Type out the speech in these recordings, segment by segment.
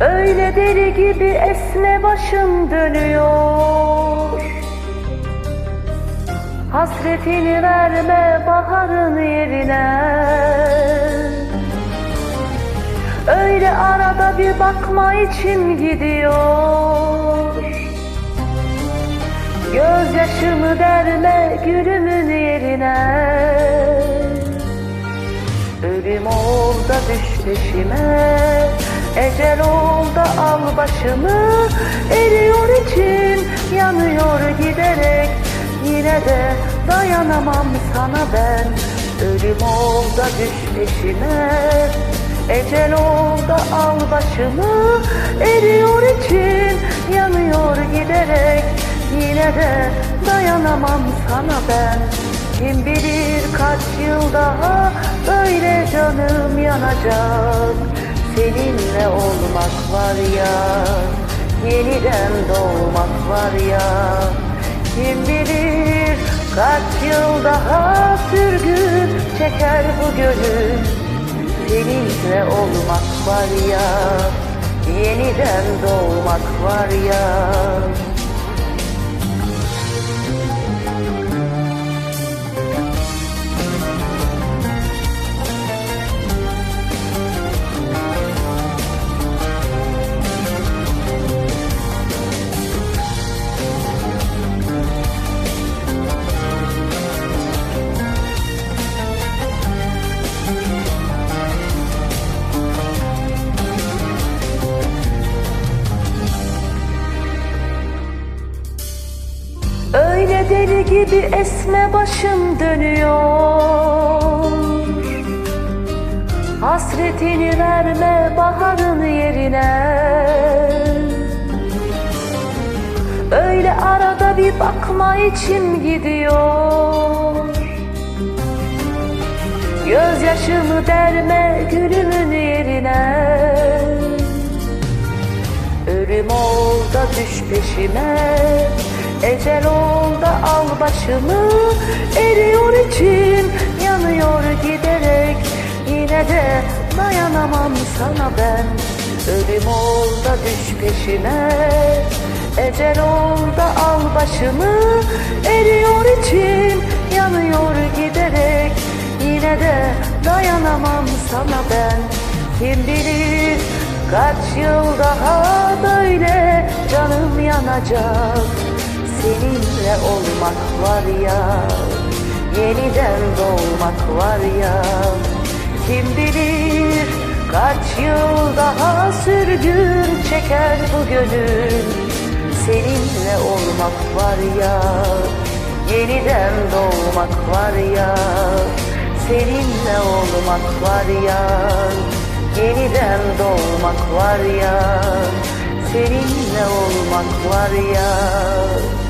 Öyle deli gibi esme başım dönüyor. Hasretini verme baharın yerine. Öyle arada bir bakma içim gidiyor. Gözyaşımı derme gülümün yerine. Ölüm ol da düş peşime Ecel ol da al başımı. Eriyor içim yanıyor giderek. Yine de dayanamam sana ben. Ölüm ol da düş peşime. Ecel ol da al başımı. Eriyor içim yanıyor giderek. Yine de dayanamam sana ben. Kim bilir kaç yıl daha böyle canım yanacak Seninle olmak var ya Yeniden doğmak var ya. Kim bilir kaç yıl daha sürgün çeker bu gönül. Seninle olmak var ya Yeniden doğmak var ya gibi esme başım dönüyor. Hasretini verme baharın yerine. Öyle arada bir bakma içim gidiyor. Gözyaşımı derme gülümün yerine. Ölüm ol da düş peşime Ecel ol da al başımı Eriyor içim yanıyor giderek. Yine de dayanamam sana ben. Ölüm ol da düş peşime. Ecel ol da al başımı Eriyor içim yanıyor giderek. Yine de dayanamam sana ben. Kim bilir kaç yıl daha böyle canım yanacak Seninle olmak var ya Yeniden doğmak var ya. Kim bilir kaç yıl daha sürgün çeker bu gönül. Seninle olmak var ya Yeniden doğmak var ya. Seninle olmak var ya Yeniden doğmak var ya. Seninle olmak var ya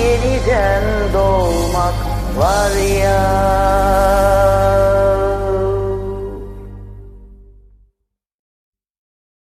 Yeniden doğmak var ya